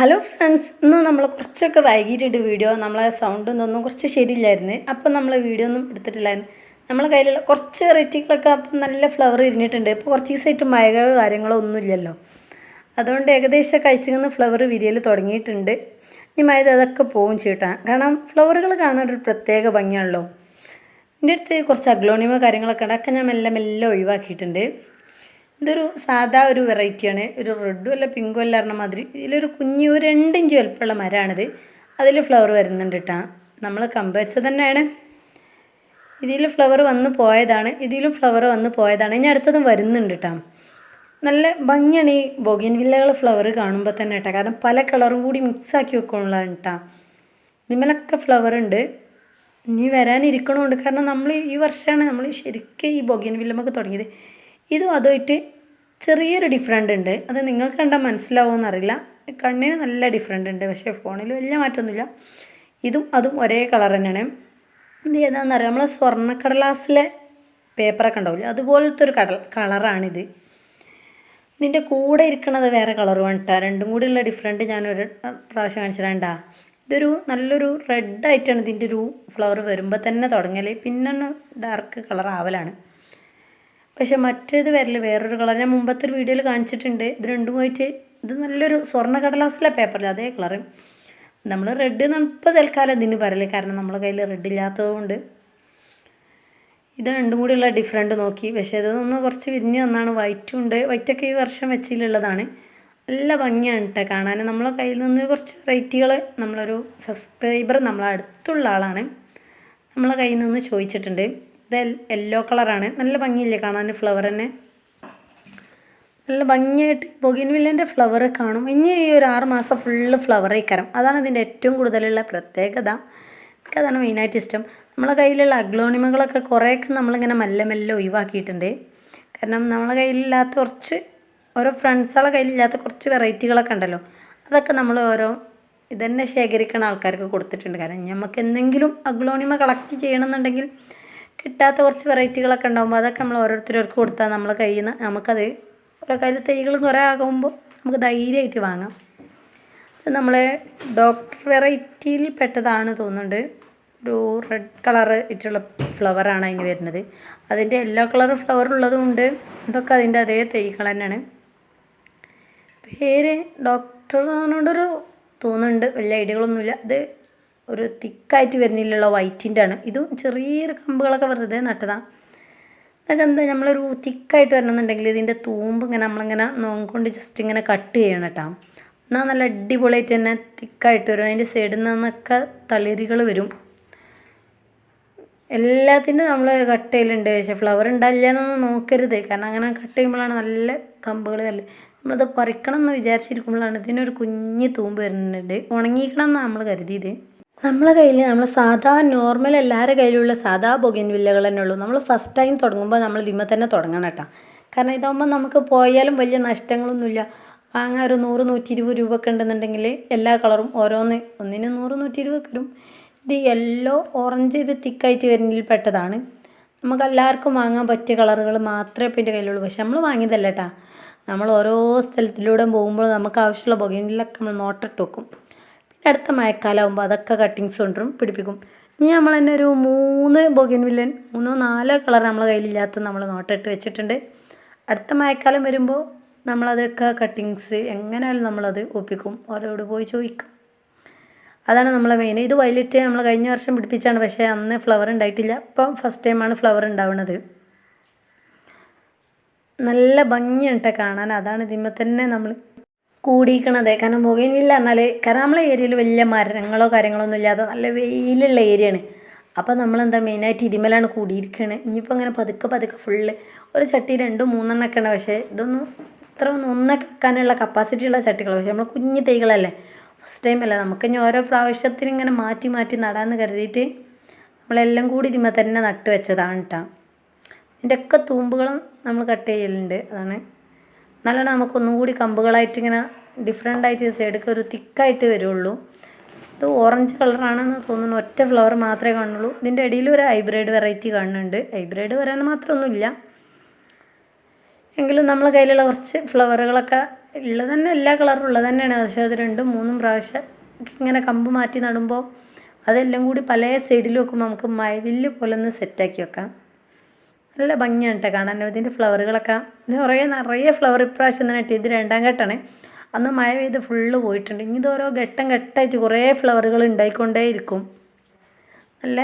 Hello friends ഇന്ന് നമ്മൾ കുറച്ചൊക്കെ വൈകിട്ടിട്ട് വീഡിയോ നമ്മളെ സൗണ്ട് ഒന്നും കുറച്ച് ശരിയില്ലായിരുന്നു. അപ്പം നമ്മൾ വീഡിയോ ഒന്നും എടുത്തിട്ടില്ലായിരുന്നു. നമ്മളെ കയ്യിലുള്ള കുറച്ച് വെറൈറ്റികളൊക്കെ അപ്പം നല്ല ഫ്ലവർ ഇരുന്നിട്ടുണ്ട് ഇപ്പോൾ കുറച്ച് ദിവസമായിട്ട് മഴ കാര്യങ്ങളോ ഒന്നുമില്ലല്ലോ അതുകൊണ്ട് ഏകദേശം കഴിച്ചിങ്ങനെ ഫ്ലവർ വിരിയൽ തുടങ്ങിയിട്ടുണ്ട്. ഇനി മഴ അതൊക്കെ പോവും ചേട്ടാ കാരണം ഫ്ലവറുകൾ കാണാൻ ഒരു പ്രത്യേക ഭംഗിയാണല്ലോ. എന്റെ അടുത്ത് കുറച്ച് അഗ്ലോണിമ കാര്യങ്ങളൊക്കെ ഉണ്ട്. അതൊക്കെ ഞാൻ മെല്ലെ മെല്ലെ ഒഴിവാക്കിയിട്ടുണ്ട്. ഇതൊരു സാധാ ഒരു വെറൈറ്റിയാണ്. ഒരു റെഡും അല്ല പിങ്കും അല്ല പറഞ്ഞ മാതിരി. ഇതിലൊരു കുഞ്ഞു ഒരു രണ്ട് ഇഞ്ച് വലുപ്പമുള്ള മരമാണിത്. അതിൽ ഫ്ലവർ വരുന്നുണ്ട് കേട്ടോ നമ്മൾ കമ്പ് വെച്ചത് തന്നെയാണ്. ഇതിൽ ഫ്ലവർ വന്ന് പോയതാണ്. ഇതിലും ഫ്ലവർ വന്ന് പോയതാണ്. ഇനി അടുത്തതും വരുന്നുണ്ട് കേട്ടോ നല്ല ഭംഗിയാണ് ഈ ബൊഗിൻ വില്ലകൾ ഫ്ലവർ കാണുമ്പോൾ തന്നെ കേട്ടോ കാരണം പല കളറും കൂടി മിക്സ് ആക്കി വെക്കണുള്ളതാണ് കേട്ടോ നിമ്മലൊക്കെ ഫ്ലവർ ഉണ്ട്. ഇനി വരാനിരിക്കണമുണ്ട് കാരണം നമ്മൾ ഈ വർഷമാണ് നമ്മൾ ശരിക്കും ഈ ബൊഗിൻ വില്ലമൊക്കെ തുടങ്ങിയത്. ഇതും അതുമായിട്ട് ചെറിയൊരു ഡിഫറെന്റ് ഉണ്ട്. അത് നിങ്ങൾക്ക് കണ്ടാൽ മനസ്സിലാവുമോ എന്നറിയില്ല കണ്ണിന് നല്ല ഡിഫറെന്റ് ഉണ്ട്. പക്ഷേ ഫോണിൽ വലിയ മാറ്റമൊന്നുമില്ല. ഇതും അതും ഒരേ കളർ തന്നെയാണ്. ഇത് ഏതാണെന്ന് അറിയാം? നമ്മളെ സ്വർണക്കടലാസിലെ പേപ്പറൊക്കെ ഉണ്ടാവില്ലേ? അതുപോലത്തെ ഒരു കടൽ കളറാണിത് ഇതിന്റെ കൂടെ ഇരിക്കണത് വേറെ കളറുമാണ് കേട്ടോ രണ്ടും കൂടിയുള്ള ഡിഫറെന്റ് ഞാനൊരു പ്രാവശ്യം കാണിച്ചിട്ടാ ഇതൊരു നല്ലൊരു റെഡ് ആയിട്ടാണ് ഇതിന്റെ ഒരു ഫ്ലവർ വരുമ്പോൾ തന്നെ തുടങ്ങൽ പിന്നെ ഡാർക്ക് കളർ ആവലാണ്. പക്ഷെ മറ്റേത് വരൽ വേറൊരു കളർ ഞാൻ മുമ്പത്തെ ഒരു വീഡിയോയിൽ കാണിച്ചിട്ടുണ്ട്. ഇത് രണ്ടും പോയിട്ട് ഇത് നല്ലൊരു സ്വർണ കടലാസിലെ പേപ്പറിൽ അതേ കളറ് നമ്മൾ റെഡ് എന്നാണ് തൽക്കാലം ഇതിന് പറയൽ കാരണം നമ്മളെ കയ്യിൽ റെഡ് ഇല്ലാത്തതുകൊണ്ട് ഇത് രണ്ടും കൂടിയുള്ള ഡിഫറെന്റ് നോക്കി. പക്ഷേ ഇതൊന്ന് കുറച്ച് വിരിഞ്ഞ് വന്നാണ്. വൈറ്റും ഉണ്ട്. വൈറ്റൊക്കെ ഈ വർഷം വെച്ചിലുള്ളതാണ്. നല്ല ഭംഗിയാണ് കേട്ടോ കാണാൻ. നമ്മളെ കയ്യിൽ നിന്ന് കുറച്ച് വെറൈറ്റികൾ നമ്മളൊരു സബ്സ്ക്രൈബർ നമ്മളെ അടുത്തുള്ള ആളാണ്. നമ്മളെ കയ്യിൽ നിന്ന് ചോദിച്ചിട്ടുണ്ട്. ഇത് യെല്ലോ കളറാണ് നല്ല ഭംഗിയില്ലേ കാണാൻ ഫ്ലവർ തന്നെ. നല്ല ഭംഗിയായിട്ട് ബൊഗിൻവില്ലന്റെ ഫ്ലവർ കാണും. ഇനി ഈ ഒരു ആറ് മാസം ഫുള്ള് ആയിക്കരം. അതാണ് ഇതിന്റെ ഏറ്റവും കൂടുതലുള്ള പ്രത്യേകത. എനിക്കതാണ് മെയിനായിട്ട് ഇഷ്ടം. നമ്മളെ കയ്യിലുള്ള അഗ്ലോണിമകളൊക്കെ കുറേയൊക്കെ നമ്മളിങ്ങനെ മെല്ലെ മെല്ലെ ഒഴിവാക്കിയിട്ടുണ്ട്. കാരണം നമ്മളെ കയ്യിലില്ലാത്ത കുറച്ച് ഓരോ ഫ്രണ്ട്സുകളെ കയ്യിലില്ലാത്ത കുറച്ച് വെറൈറ്റികളൊക്കെ ഉണ്ടല്ലോ. അതൊക്കെ നമ്മൾ ഓരോ ഇതന്നെ ശേഖരിക്കുന്ന ആൾക്കാർക്ക് കൊടുത്തിട്ടുണ്ട്. കാരണം നമുക്ക് എന്തെങ്കിലും അഗ്ലോണിമ കളക്ട് ചെയ്യണമെന്നുണ്ടെങ്കിൽ കിട്ടാത്ത കുറച്ച് വെറൈറ്റികളൊക്കെ ഉണ്ടാകുമ്പോൾ അതൊക്കെ നമ്മൾ ഓരോരുത്തർക്ക് കൊടുത്താൽ നമ്മളെ കയ്യിൽ നിന്ന് നമുക്കത് ഓരോ കയ്യിൽ തൈകളും കുറേ ആകുമ്പോൾ നമുക്ക് ധൈര്യമായിട്ട് വാങ്ങാം. അത് നമ്മൾ ഡോക്ടർ വെറൈറ്റിയിൽ പെട്ടതാണ് തോന്നുന്നുണ്ട്. ഒരു റെഡ് കളർ ഇട്ടുള്ള ഫ്ലവറാണ് അതിന് വരുന്നത്. അതിന്റെ എല്ലാ കളർ ഫ്ലവർ ഉള്ളതുകൊണ്ട് ഇതൊക്കെ അതിന്റെ അതേ തൈകൾ തന്നെയാണ്. പേര് ഡോക്ടർ എന്ന് എന്നോടൊരു തോന്നുന്നുണ്ട്. വലിയ ഐഡിയകളൊന്നുമില്ല. ഇത് ഒരു തിക്കായിട്ട് വരുന്നില്ലല്ലോ വൈറ്റിന്റെ ആണ് ഇതും ചെറിയൊരു കമ്പുകളൊക്കെ വെറുതെ നട്ടതാണ് അതൊക്കെ എന്താ നമ്മളൊരു തിക്കായിട്ട് വരണമെന്നുണ്ടെങ്കിൽ ഇതിന്റെ തൂമ്പ് ഇങ്ങനെ നമ്മളിങ്ങനെ നോങ്ങിക്കൊണ്ട് ജസ്റ്റ് ഇങ്ങനെ കട്ട് ചെയ്യണം കേട്ടോ. എന്നാൽ നല്ല അടിപൊളിയായിട്ട് തന്നെ തിക്കായിട്ട് വരും. അതിന്റെ സൈഡിൽ നിന്നൊക്കെ തളിരുകൾ വരും. എല്ലാത്തിനും നമ്മൾ കട്ട് ചെയ്യലുണ്ട്. പക്ഷേ ഫ്ലവർ ഉണ്ടാവില്ല എന്നൊന്നും നോക്കരുത്. കാരണം അങ്ങനെ കട്ട് ചെയ്യുമ്പോഴാണ് നല്ല കമ്പുകൾ വരൽ നമ്മളത് പറിക്കണം എന്ന് വിചാരിച്ചിരിക്കുമ്പോഴാണ് ഇതിനൊരു കുഞ്ഞ് തൂമ്പ് വരുന്നുണ്ട്. ഉണങ്ങിക്കണം എന്നാണ് നമ്മൾ കരുതിയത്. നമ്മളെ കയ്യിൽ നമ്മൾ സാധാ നോർമൽ എല്ലാവരുടെ കയ്യിലുള്ള സാധാ ബൊഗിൻ വില്ലകൾ തന്നെ ഉള്ളൂ. നമ്മൾ ഫസ്റ്റ് ടൈം തുടങ്ങുമ്പോൾ നമ്മൾ ഇതിമ്മ തന്നെ തുടങ്ങണം കേട്ടോ. കാരണം ഇതാകുമ്പോൾ നമുക്ക് പോയാലും വലിയ നഷ്ടങ്ങളൊന്നുമില്ല. വാങ്ങാൻ ഒരു നൂറ് നൂറ്റി ഇരുപത് രൂപ ഒക്കെ ഉണ്ടെന്നുണ്ടെങ്കിൽ എല്ലാ കളറും ഓരോന്ന് ഒന്നിന് നൂറ് നൂറ്റി ഇരുപത് വരും. ഇത് യെല്ലോ ഓറഞ്ച് ഒരു തിക്കായിട്ട് വരുന്നതിൽ പെട്ടതാണ്. നമുക്ക് എല്ലാവർക്കും വാങ്ങാൻ പറ്റിയ കളറുകൾ മാത്രമേ ഇപ്പം എന്റെ കയ്യിലുള്ളൂ. പക്ഷെ നമ്മൾ വാങ്ങിയതല്ല കേട്ടോ. നമ്മൾ ഓരോ സ്ഥലത്തിലൂടെ പോകുമ്പോൾ നമുക്ക് ആവശ്യമുള്ള ബൊഗൈനിലൊക്കെ നമ്മൾ നോട്ടിട്ട് വെക്കും. അടുത്ത മഴക്കാലമാകുമ്പോൾ അതൊക്കെ കട്ടിങ്സ് കൊണ്ടും പിടിപ്പിക്കും. ഇനി നമ്മൾ തന്നെ ഒരു മൂന്ന് ബൊഗിൻ വില്ലൻ മൂന്നോ നാലോ കളർ നമ്മളെ കയ്യിലില്ലാത്ത നമ്മൾ നോട്ടിട്ട് വെച്ചിട്ടുണ്ട്. അടുത്ത മഴക്കാലം വരുമ്പോൾ നമ്മളതൊക്കെ കട്ടിങ്സ് എങ്ങനെയാലും നമ്മളത് ഒപ്പിക്കും. ഓരോട് പോയി ചോദിക്കും. അതാണ് നമ്മളെ മെയിൻ ഇത് വയലറ്റ് നമ്മൾ കഴിഞ്ഞ വർഷം പിടിപ്പിച്ചാണ് പക്ഷേ അന്ന് ഫ്ലവർ ഉണ്ടായിട്ടില്ല. ഇപ്പം ഫസ്റ്റ് ടൈമാണ് ഫ്ലവർ ഉണ്ടാവുന്നത് നല്ല ഭംഗിയുണ്ട് കാണാൻ. അതാണ് ഇതിമ്മ തന്നെ നമ്മൾ കൂടിയിരിക്കണത്. കാരണം ബൊഗൈൻ വില്ല പറഞ്ഞാൽ കാരണം നമ്മളെ ഏരിയയിൽ വലിയ മരങ്ങളോ കാര്യങ്ങളോ ഒന്നും ഇല്ലാതെ നല്ല വെയിലുള്ള ഏരിയയാണ് അപ്പോൾ നമ്മളെന്താ മെയിനായിട്ട് ഇതിമേലാണ് കൂടിയിരിക്കണത് ഇനിയിപ്പോൾ അങ്ങനെ പതുക്കെ പതുക്കെ ഫുള്ള് ഒരു ചട്ടി രണ്ടും മൂന്നെണ്ണമൊക്കെ ഉണ്ട്. പക്ഷേ ഇതൊന്നും ഇത്ര ഒന്നും ഒന്നൊക്കെ വെക്കാനുള്ള കപ്പാസിറ്റി ഉള്ള ചട്ടികൾ പക്ഷേ നമ്മൾ കുഞ്ഞു തൈകളല്ലേ. ഫസ്റ്റ് ടൈം അല്ല. നമുക്ക് ഇനി ഓരോ പ്രാവശ്യത്തിന് ഇങ്ങനെ മാറ്റി മാറ്റി നടാമെന്ന് കരുതിയിട്ട് നമ്മളെല്ലാം കൂടി ഇരുമ്പോൾ തന്നെ നട്ട് വെച്ചതാണ് കേട്ടോ ഇതിന്റെയൊക്കെ തൂമ്പുകളും നമ്മൾ കട്ട് ചെയ്യലുണ്ട്. അതാണ് നല്ലോണം നമുക്കൊന്നും കൂടി കമ്പുകളായിട്ട് ഇങ്ങനെ ഡിഫറെന്റ് ആയിട്ട് സൈഡൊക്കെ ഒരു തിക്കായിട്ട് വരുള്ളൂ. ഇത് ഓറഞ്ച് കളറാണെന്ന് തോന്നുന്നു. ഒറ്റ ഫ്ലവർ മാത്രമേ കാണുള്ളൂ. ഇതിന്റെ ഇടയിൽ ഒരു ഹൈബ്രിഡ് വെറൈറ്റി കാണുന്നുണ്ട്. ഹൈബ്രിഡ് വരാൻ മാത്രമൊന്നുമില്ല. എങ്കിലും നമ്മളെ കയ്യിലുള്ള കുറച്ച് ഫ്ലവറുകളൊക്കെ ഉള്ളത് തന്നെ എല്ലാ കളറും ഉള്ളത് തന്നെയാണ്. പക്ഷേ അത് രണ്ടും മൂന്നും പ്രാവശ്യം ഇങ്ങനെ കമ്പ് മാറ്റി നടുമ്പോൾ അതെല്ലാം കൂടി പല സൈഡിൽ വെക്കുമ്പോൾ നമുക്ക് മഴവില്ല് പോലെ ഒന്ന് സെറ്റാക്കി വെക്കാം. നല്ല ഭംഗിയാണ് കേട്ടോ കാണാൻ. ഇതിന്റെ ഫ്ലവറുകളൊക്കെ കുറേ നിറയെ ഫ്ലവർ ഇപ്രാവശ്യം തന്നെ ഇട്ട് ഇത് രണ്ടാം ഘട്ടമാണ്. അന്ന് മഴ പെയ്ത് ഫുള്ള് പോയിട്ടുണ്ട്. ഇനി ഇത് ഓരോ ഘട്ടം ഘട്ടമായിട്ട് കുറേ ഫ്ലവറുകൾ ഉണ്ടായിക്കൊണ്ടേ ഇരിക്കും നല്ല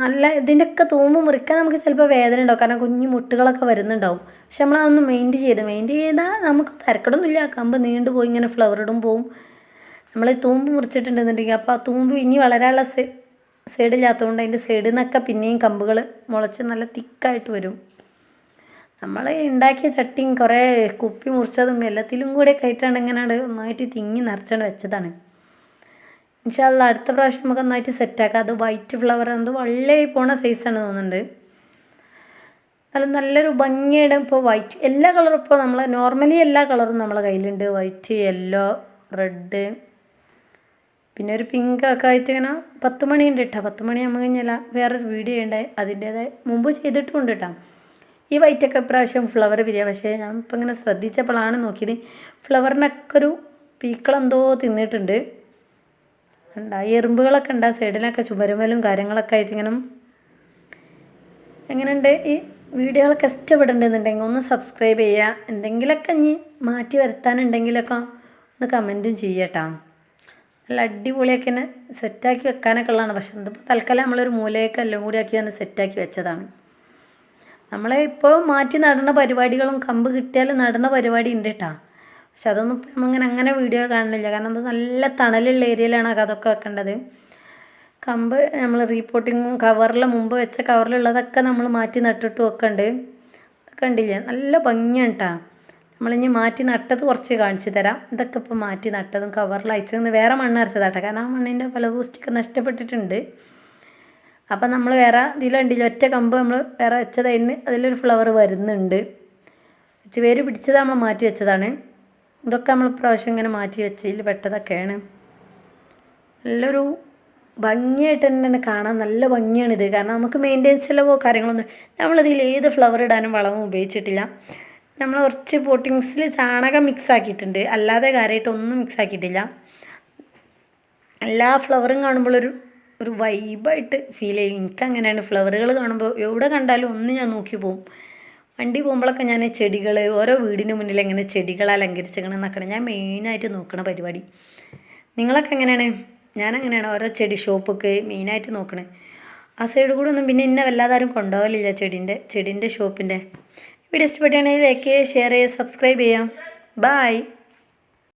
നല്ല ഇതിന്റെയൊക്കെ തൂമ്പ് മുറിക്കാൻ നമുക്ക് ചിലപ്പോൾ വേദന ഉണ്ടാവും. കാരണം കുഞ്ഞു മുട്ടുകളൊക്കെ വരുന്നുണ്ടാവും. പക്ഷെ നമ്മളതൊന്ന് മെയിന്റ് ചെയ്ത് മെയിന്റ് ചെയ്താൽ നമുക്ക് തിരക്കടൊന്നുമില്ല കമ്പ് നീണ്ടുപോയി ഇങ്ങനെ ഫ്ലവറിടും പോവും. നമ്മൾ തൂമ്പ് മുറിച്ചിട്ടുണ്ടെന്നുണ്ടെങ്കിൽ അപ്പോൾ ആ തൂമ്പ് ഇനി വളരാനുള്ള സൈഡില്ലാത്തതുകൊണ്ട് അതിന്റെ സൈഡിൽ നിന്നൊക്കെ പിന്നെയും കമ്പുകൾ മുളച്ച് നല്ല തിക്കായിട്ട് വരും. നമ്മൾ ഉണ്ടാക്കിയ ചട്ടിയും കുറേ കുപ്പി മുറിച്ചതും എല്ലാത്തിലും കൂടെ കയറ്റാണ്ട് എങ്ങനെയാണ് ഒന്നായിട്ട് തിങ്ങി നിറച്ചാണ്ട് വെച്ചതാണ്. ഇൻഷാല്ല അടുത്ത പ്രാവശ്യം നമുക്ക് നന്നായിട്ട് സെറ്റാക്കാം. അത് വൈറ്റ് ഫ്ലവർ അത് വള്ളയായി പോണ സൈസാണ് തോന്നുന്നുണ്ട്. നല്ല നല്ലൊരു ഭംഗിയുടെ ഇപ്പോൾ വൈറ്റ് എല്ലാ കളറും ഇപ്പോൾ നമ്മൾ നോർമലി എല്ലാ കളറും നമ്മളെ കയ്യിലുണ്ട്. വൈറ്റ് യെല്ലോ റെഡ് പിന്നെ ഒരു പിങ്ക് ഒക്കെ ആയിട്ട് ഇങ്ങനെ പത്ത് മണിയുണ്ട് കേട്ടോ പത്ത് മണി ആകുമ്പോൾ കഴിഞ്ഞാൽ വേറൊരു വീഡിയോ ഉണ്ട്. അതിന്റേതായ മുമ്പ് ചെയ്തിട്ടുമുണ്ട് കേട്ടോ ഈ വൈറ്റൊക്കെ പ്രാവശ്യം ഫ്ലവർ വിരിയാ. പക്ഷേ ഞാൻ ഇപ്പം ഇങ്ങനെ ശ്രദ്ധിച്ചപ്പോഴാണ് നോക്കിയത്. ഫ്ലവറിനൊക്കെ ഒരു പീക്കളെന്തോ തിന്നിട്ടുണ്ട്. ഉണ്ട് ഈ എറുമ്പുകളൊക്കെ ഉണ്ട്. ആ സൈഡിലൊക്കെ ചുമരുമലും കാര്യങ്ങളൊക്കെ ആയിട്ട് ഇങ്ങനെ എങ്ങനെയുണ്ട്? ഈ വീഡിയോകളൊക്കെ ഇഷ്ടപ്പെടുന്നുണ്ടെന്നുണ്ടെങ്കിൽ ഒന്ന് സബ്സ്ക്രൈബ് ചെയ്യുക. എന്തെങ്കിലുമൊക്കെ ഇനി മാറ്റി വരുത്താനുണ്ടെങ്കിലൊക്കെ ഒന്ന് കമന്റും ചെയ്യട്ടോ നല്ല അടിപൊളിയൊക്കെ തന്നെ സെറ്റാക്കി വെക്കാനൊക്കെ ഉള്ളതാണ്. പക്ഷെ എന്തിപ്പോൾ തൽക്കാലം നമ്മളൊരു മൂലയൊക്കെ എല്ലാം കൂടി ആക്കി തന്നെ സെറ്റാക്കി വെച്ചതാണ്. നമ്മളെ ഇപ്പോൾ മാറ്റി നടണ പരിപാടികളും കമ്പ് കിട്ടിയാൽ നടണ പരിപാടി ഉണ്ട് കേട്ടോ പക്ഷെ അതൊന്നും ഇപ്പം നമ്മളിങ്ങനെ അങ്ങനെ വീഡിയോ കാണുന്നില്ല. കാരണം അത് നല്ല തണലുള്ള ഏരിയയിലാണ് അതൊക്കെ വെക്കേണ്ടത്. കമ്പ് നമ്മൾ റീപോർട്ടിങ്ങും കവറിൽ മുമ്പ് വെച്ച കവറിലുള്ളതൊക്കെ നമ്മൾ മാറ്റി നട്ടിട്ട് വെക്കണ്ട്. കണ്ടില്ലേ? നല്ല ഭംഗിയാണ് കേട്ടോ നമ്മളിനി മാറ്റി നട്ടത് കുറച്ച് കാണിച്ചു തരാം. ഇതൊക്കെ ഇപ്പോൾ മാറ്റി നട്ടതും കവറിൽ അയച്ചതെന്ന് വേറെ മണ്ണ് അരച്ചതാട്ടെ. കാരണം ആ മണ്ണിന്റെ ഫലഭൂഷ്ടിയൊക്കെ നഷ്ടപ്പെട്ടിട്ടുണ്ട്. അപ്പം നമ്മൾ വേറെ ഇതിലുണ്ടില്ല ഒറ്റ കമ്പ് നമ്മൾ വേറെ വെച്ചതിന് അതിലൊരു ഫ്ലവർ വരുന്നുണ്ട്. വേര് പിടിച്ചത് നമ്മൾ മാറ്റി വെച്ചതാണ്. ഇതൊക്കെ നമ്മൾ പ്രാവശ്യം ഇങ്ങനെ മാറ്റി വെച്ചതിൽ പെട്ടതൊക്കെയാണ്. നല്ലൊരു ഭംഗിയായിട്ട് തന്നെ കാണാൻ നല്ല ഭംഗിയാണിത്. കാരണം നമുക്ക് മെയിന്റെനൻസ് ചിലവോ കാര്യങ്ങളൊന്നും നമ്മളിതിൽ ഏത് ഫ്ലവർ ഇടാനും വളവും ഉപയോഗിച്ചിട്ടില്ല. നമ്മൾ കുറച്ച് പോട്ടിങ്സിൽ ചാണകം മിക്സ് ആക്കിയിട്ടുണ്ട്. അല്ലാതെ കാര്യമായിട്ട് ഒന്നും മിക്സ് ആക്കിയിട്ടില്ല. എല്ലാ ഫ്ലവറും കാണുമ്പോൾ ഒരു ഒരു വൈബായിട്ട് ഫീൽ ചെയ്യും. എനിക്ക് അങ്ങനെയാണ് ഫ്ലവറുകൾ കാണുമ്പോൾ എവിടെ കണ്ടാലും ഒന്ന് ഞാൻ നോക്കി പോകും വണ്ടി പോകുമ്പോഴൊക്കെ ഞാൻ ചെടികൾ ഓരോ വീടിന് മുന്നിൽ എങ്ങനെ ചെടികൾ അലങ്കരിച്ചേക്കണം എന്നൊക്കെ ഞാൻ മെയിനായിട്ട് നോക്കണ പരിപാടി. നിങ്ങളൊക്കെ എങ്ങനെയാണ്? ഞാൻ അങ്ങനെയാണ് ഓരോ ചെടി ഷോപ്പൊക്കെ മെയിനായിട്ട് നോക്കണേ. ആ സൈഡ് കൂടെ ഒന്നും പിന്നെ ഇന്നെ വല്ലാതാരും കൊണ്ടുപോകലില്ല ചെടീന്റെ ചെടീന്റെ ഷോപ്പിന്റെ വീഡിയോ ഇഷ്ടപ്പെട്ടാണെങ്കിൽ ലൈക്ക് ചെയ്യുക ഷെയർ ചെയ്യുക സബ്സ്ക്രൈബ് ചെയ്യാം. ബായ്